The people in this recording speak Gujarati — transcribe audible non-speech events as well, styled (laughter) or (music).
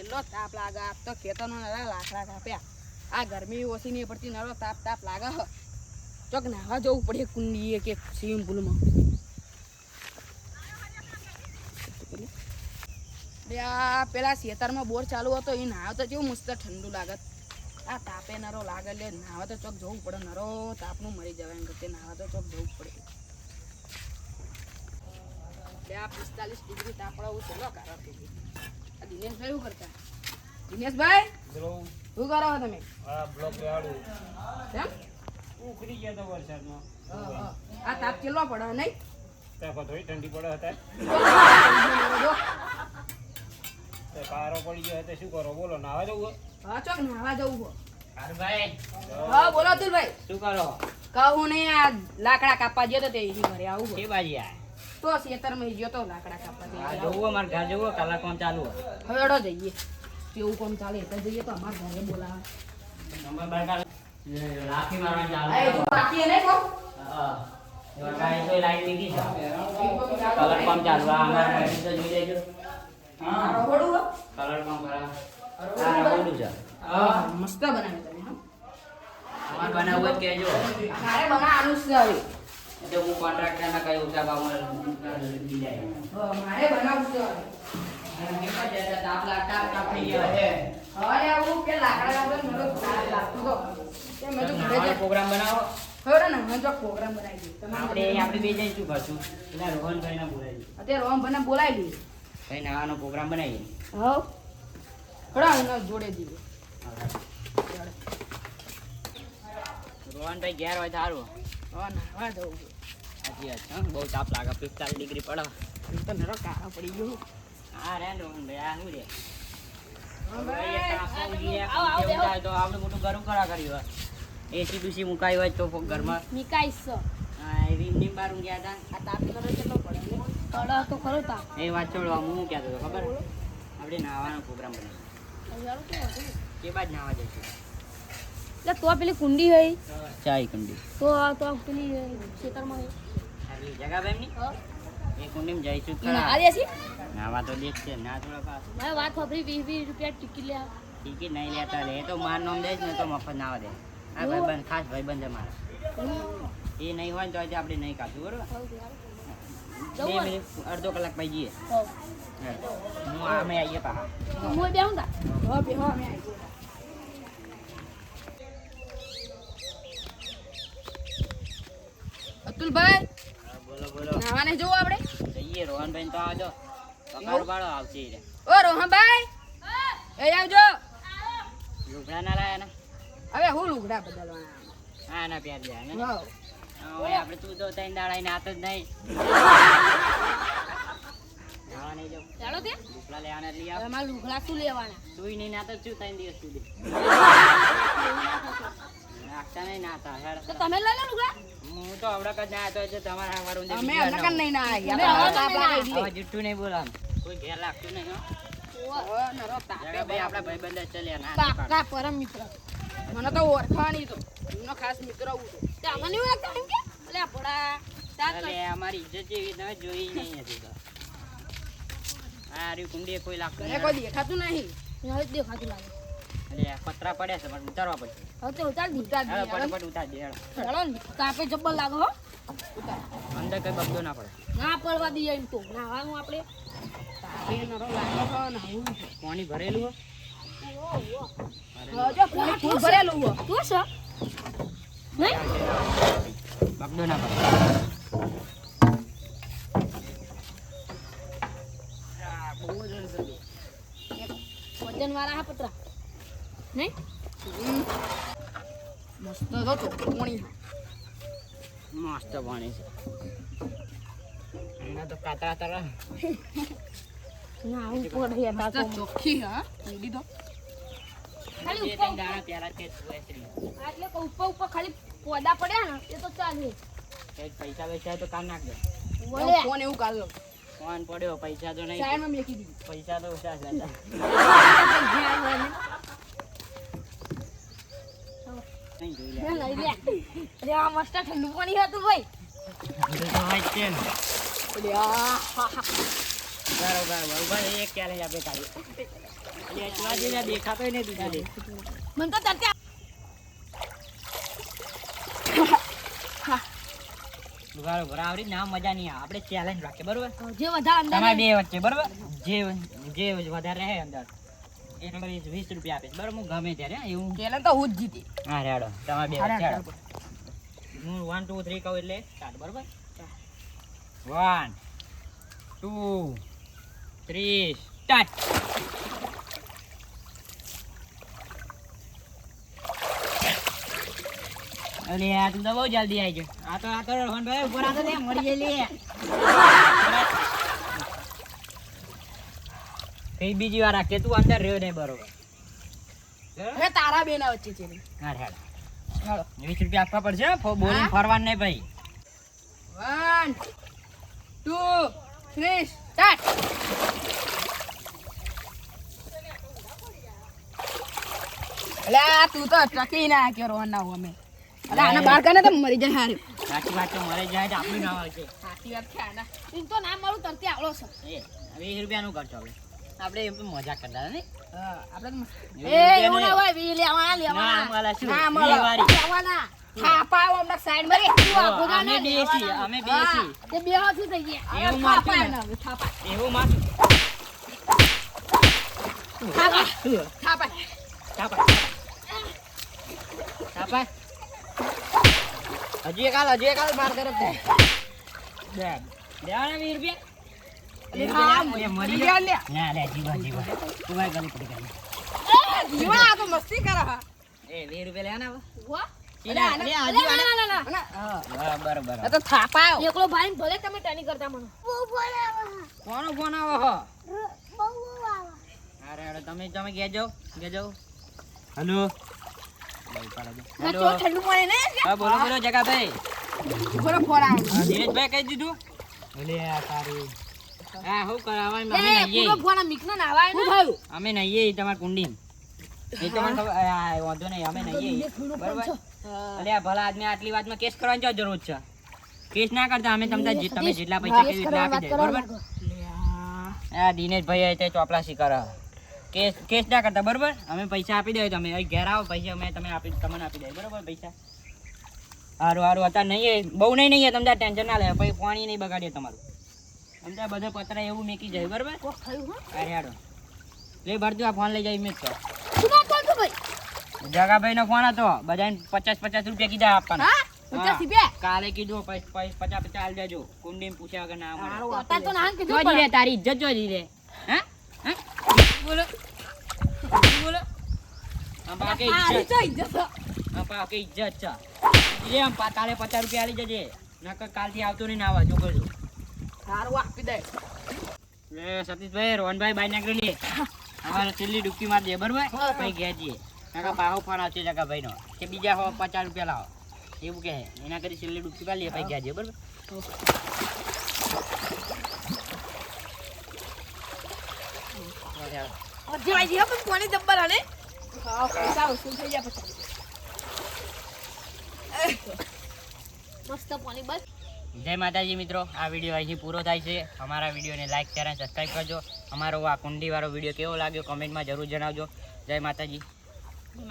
છેલ્લો તાપ લાગે, આપ તો ખેતરનો નરા લાકડા કાપ્યા. આ ગરમી ઓછી નહીં પડતી નરો તાપ તાપ લાગે હ. ચોક નાહવા જવું પડે કુંડીએ કે સ્વિમિંગ પુલમાં. પેલા શેતરમાં બોર ચાલુ હતો, એ નાહવા તો કેવું મસ્ત ઠંડુ લાગત આ તાપે નરો લાગે લે નાહવા તો ચોક જવું પડે, નરો તાપનું મરી જવાય એમ નાહવા તો ચોક જવું પડે. પિસ્તાલીસ ડિગ્રી તાપડા ચલો કારણ દિનેશભાઈ શું કરતા? દિનેશભાઈ શું કરો છો તમે? આ બ્લોક વાળું કેમ? ઉખડી ગયા તો વરસાદમાં. હા, હા. આ તાપ કેટલો પડે નહીં? ત્યાં થોડી ઠંડી પડે હતા. તો પડી ગયો તો શું કરો? બોલો નાવા જવું હા ચોક નાહવા જવું ભાઈ હા બોલો અતુલભાઈ. શું કરો? કહું નહીં આ લાકડા કાપવા જતો તો તે ઘરે આવું કે. બાજી આ? તો ખેતરમાં ગયો તો લાકડા કાપવા આ જોવું ઘર જોવું કલાક કોણ ચાલુ. હવે અડો જઈએ. કેવું કોમ ચાલે એટલે જઈએ તો અમારા ઘરે બોલાવે. નંબર રાખી ચાલુ એ જો બાકી એને કહો હા. એવા તો લાઈટ લીધી છે કલર પંપ ચાલુ આ અમારા મશીન જોઈ લેજો. આ રહોડું કલર પંપ કરા આ રહોડું છે હા, મસ્ત બનાવ્યું તમે હા. અમારે બનાવવું કેજો મારે બનાવવાનું છે હવે. એ તો હું કોન્ટ્રાક્ટરના કઈ ઊંચા ભાવમાં લઈ જાય. હા, મારે હવે તાપ લાગતા તાપ થઈ ગયા છે. હવે આવું કે લાકડા આપણે મને તાપ લાગતો તો કે મેં તો ઘરે પ્રોગ્રામ બનાવો? હવે ને હું તો પ્રોગ્રામ બનાવી દઉં આપણે આપણે બે જઈશું પાછું પેલા રોહનભાઈને બોલાવી અત્યારે ભાઈ બને બોલાવી દઈએ. કઈ નવાનો પ્રોગ્રામ બનાવીએ. હવ. ખડા એના જોડે દઈએ રોહનભાઈ ઘેર હોય સારું નાહવા જવું હજી વાત બહુ તાપ લાગે પિસ્તાલીસ ડિગ્રી પડે. તો નરો કાળો પડી ગયો. હા રે ને રોહનભાઈ આ શું રે તાપ આવડું મોટું ગરમ ખરા કર્યું હોય એસી બીસી મુકાઈ હોય તો ઘરમાં. નીકાઈશ હા, એ રીમ રીમ બારું ગયા હતા આ તાપ કરો કેટલો પડે? કડા તો ખરો તા એ વાત છોડવા હું કહેતો હતો ખબર? આપણે નાવાનો પ્રોગ્રામ બનાવ્યો કે બાદ નાવા જઈશું. એટલે તો પેલી કુંડી હોય ચાય કુંડી. તો તો પેલી ખેતરમાં જગા એ કુંડીમાં જઈશું ના ખરા દેખ છે ના થોડા પાસ. મારે વાત ખબરી વીસ વીસ રૂપિયા ટિકિટ લે ટિકિટ નહીં લેતા લે એ તો માર નામ દઈશ ને તો મફત ના આવે દે. આ ભાઈ બંધ ખાસ ભાઈ બંધ મારા એ નહીં હોય ને તો આજે આપણે નહીં કાઢશું બરોબર? બે અડધો કલાક પછી જઈએ. હા. હું આમે આવીએ હું બેહું તા હવે બેહો અમે આવી ગયા. અતુલભાઈ બોલો બોલો નાવાને જવું આપણે. જઈએ રોહનભાઈ તો આવજો. પગાર બાળો આવશે રે. ઓ રોહનભાઈ એ આવજો. લુગડા ના લાયા ના? હવે હું લુગડા બદલવાના હા ના પ્યાર દે ને? હાવ. આપણે તું તો તૈન દાડાઈ ને આતો જ નહીં. ચાલો તે. લુગડા લેવાના લઈ આવ. લુગડા શું લેવાના? તું નહીં નાત જ છું ત્રણ દિવસ સુધી? નાખતા નહીં નાતા તો તમે લઈ લો લુગડા હું તો ના એટલે તમારા અમે નહીં ના. હવે જુઠ્ઠું નહીં કોઈ ઘેર લાગતું નહીં હો. પરમ મિત્ર. મને તો ઓળખાણી તો. એમનો ખાસ મિત્ર હું તો અમને એવું લાગતું એમ કે? અલે ભોળા તાત પાડે. અરે અમારી ઇજ્જત જેવી તમે જોઈ નહીં હતી તો. આ કુંડીએ કોઈ લાગતું નહીં. કોઈ દેખાતું નહીં. દેખાતું લાગે. પતરા પડ્યા છે પણ ઉતારવા પડશે. હવે તો ઉતાર દી ઉતાર. ફટાફટ દે ચાલો ને તાપે જબ્બર લાગે હો. અંદર કઈ બગડો ના પડે. ના પડવા દઈએ એમ તો. નાવાનું આપણે. તાપે નરો લાગે છે. ને પાણી ભરેલું હો. જો ફૂલ ભરેલું હોય. તું છે? નહીં? બગડો ના પડે. બહુ જ વજન વાળા હા પતરા. નહીં? મસ્ત તો પાણી. મસ્ત પાણી છે. એના તો કાતરા તરા. ના હું પડે યાર મસ્ત ચોખ્ખી હા? ઊંડી તો ખાલી ઉપર તે છે. એટલે કે ઉપર ઉપર ખાલી પોદા પડ્યા ને એ તો ચાલે. કંઈક પૈસા વૈસા તો કામ નાખ દે. ફોન એવું કાઢ. લો ફોન પડ્યો પૈસા તો નહીં. સાઈડમાં મેકી દીધી. પૈસા તો ઓછા છે. (laughs) એટલે શિવાજી ને મજા નહીં આવે ચેલેન્જ રાખીએ બરોબર જે વધારે અંદર બે વચ્ચે બરોબર જે જે વધારે રહે અંદર એ નંબર વીસ રૂપિયા આપીશ બરોબર હું ગમે ત્યારે એવું. પેલા તો હું જ જીતી. હા રેડો. તમારે બે હારે વચ્ચે હારે. હેડો. હું વન ટુ થ્રી કહું એટલે સ્ટાર્ટ બરોબર? વન ટુ થ્રી સ્ટાર્ટ અરે આ તું તો બહુ જલ્દી આવી ગયો. આ તો આ તો રોહનભાઈ ઉપર આ તો મરી ગઈ કઈ બીજી વાર રાખે તું અંદર રહ્યો નહીં બરોબર. હવે તારા બેન વચ્ચે છે. હા હેડ ચાલો વીસ રૂપિયા આપવા પડશે બોલી ફરવાનું નહીં ભાઈ. વન ટુ થ્રી સ્ટાર્ટ તું તો ટકી ના કે રોહન ના અમે અલે. આને બહાર કાઢે તો મરી જાય હારે. સાચી વાત તો મરે જાય તો ના હોય છે સાચી વાત છે આના. તું તો ના મળું તરતી આવડો છે. એ વીસ રૂપિયાનું ખર્ચો આપણે આપણે એમ મજા કરતા ને આપણે એ એવું ના. હોય વી લેવા ના મળે શું ના મળે. લેવાના થાપા આવો સાઈડમાં તું જો, આખું અમે બેસી અમે બેસી તે બે હાથથી થઈ ગયા એવું થાપા મારશું એના હવે, થાપા એવું મારશું થાપા શું? થાપા ચાપાય. ચાપાય. હજી કાલ હજી એક હાલ માર કરે. વીસ રૂપિયા? કોનો ફોન આવો હો? અરે તમે તમે કહેજો કહેજો. હેલો. ઠંડુ પડે ને હા બોલો બોલો જગાભાઈ. ઊભો રહો, ફોન આવે. ધીરજભાઈ કહી દીધું. ઓલે આ તારી હા હું કરાવાય અમે નહીએ પૂરો ફોન મિક્સ નાવાય શું ને? થયું? અમે નહીએ ઈ કુંડી એ તો ખબર આ વાંધો નહીં અમે નહીએ. બરોબર? અલે આ ભલા આદમી આટલી વાતમાં કેસ કરવાની શું જરૂર છે? કેસ ના કરતા અમે તમને તમે જેટલા પૈસા કીધું એટલા આપી દે બરોબર? આ. આ દિનેશભાઈ તે ચોપલાસી કરે. કેસ કેસ ના કરતા બરોબર? અમે પૈસા આપી દઈએ તમે અહીં ઘેર આવો પૈસા અમે તમે આપી તમને આપી દઈએ બરોબર પૈસા? સારું સારું અત્યારે નહીં બહુ નહીં નહીં તમને ટેન્શન ના લે પછી પાણી નહીં બગાડીએ તમારું. તમને બધો પતરા એવું મેકી જાય બરોબર? કોક થયું હો? અરે હાડો લે ભરતું આ ફોન લઈ જાય મેં તો શું ના બોલતો ભાઈ? જગાભાઈ નો ફોન હતો. બધાને પચાસ પચાસ રૂપિયા કીધા આપવાના. પચાસ રૂપિયા? કાલે કીધું પચાસ પચાસ આલ દેજો. કુંડી પૂછ્યા વગર ના મળે તો ના કીધું જોજી પણ. તારી ઇજ્જત જોજી રે. હા? હા? બોલો. બોલો. ઇજ્જત. ઇજ્જત છે. આમ ઇજ્જત છે. લે કાલે પચાસ રૂપિયા આલી જજે નકર કાલથી આવતો નહીં આવવા જો. કરજો સારું આપી દે. એ સતીશભાઈ રોહનભાઈ બાઈ નાખી લે. અમારે છેલ્લી ડૂબકી માર દે બરોબર? પછી ગયા જઈએ. નકર પાહો ફોન આવશે જગાભાઈ નો કે બીજા હો પચાસ રૂપિયા લાવો. એવું કહે. એના કરી છેલ્લી ડૂબકી પા લે પછી ગયા જઈએ બરોબર? અરજી વાઈ પણ કોની જબ્બર હને? હા, પૈસા વસૂલ થઈ જાય પછી. મસ્ત પાણી બસ. જય માતાજી મિત્રો, આ વીડિયો અહીંથી પૂરો થાય છે. અમારા વિડીયોને લાઇક શેર અને સબસ્ક્રાઈબ કરજો. અમારો આ કુંડીવાળો વીડિયો કેવો લાગ્યો કમેન્ટમાં જરૂર જણાવજો. જય માતાજી.